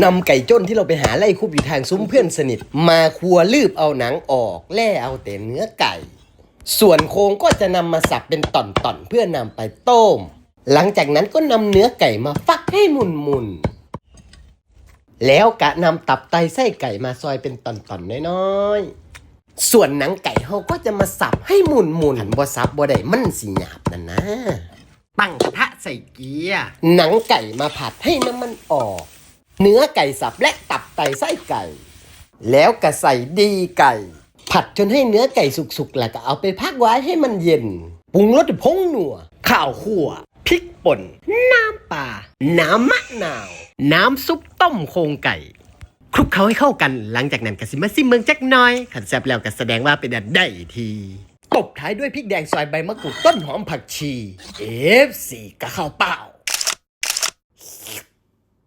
นำไก่จ้นที่เราไปหาไล่คุบอยู่ทางซุ้มเพื่อนสนิท มาครัวลืบเอาหนังออกแล่เอาแต่เนื้อไก่ ส่วนโครงก็จะนำมาสับเป็นต่อนๆเพื่อนำไปต้ม หลังจากนั้นก็นำเนื้อไก่มาฟักให้มุนๆแล้วกะนำตับไตไส้ไก่มาซอยเป็นต่อนๆน้อยๆ ส่วนหนังไก่เขาก็จะมาสับให้มุนๆหันบ่สับบ่ได้มันสิหยาบนั่นนะ ตั้งกระทะใส่เกียร์หนังไก่มาผัดให้น้ำมันออก เนื้อไก่สับและตับไตไส้ไก่ แล้วก็ใส่ดีไก่ ผัดจนให้เนื้อไก่สุกๆ แล้วก็เอาไปพักไว้ให้มันเย็น ปรุงรสด้วยผงหนัว ข้าวคั่วพริกป่น น้ำปลา น้ำมะนาว น้ำซุปต้มโครงไก่คลุกเคล้าให้เข้ากันหลังจากนั้นก็สิมาซิมเมืองจักน่อยขันแซบแล้วก็แสดงว่าเป็นอันได้ทีตบท้ายด้วยพริกแดงซอยใบมะกรูดต้นหอมผักชี F4 กะข้าวเปล่า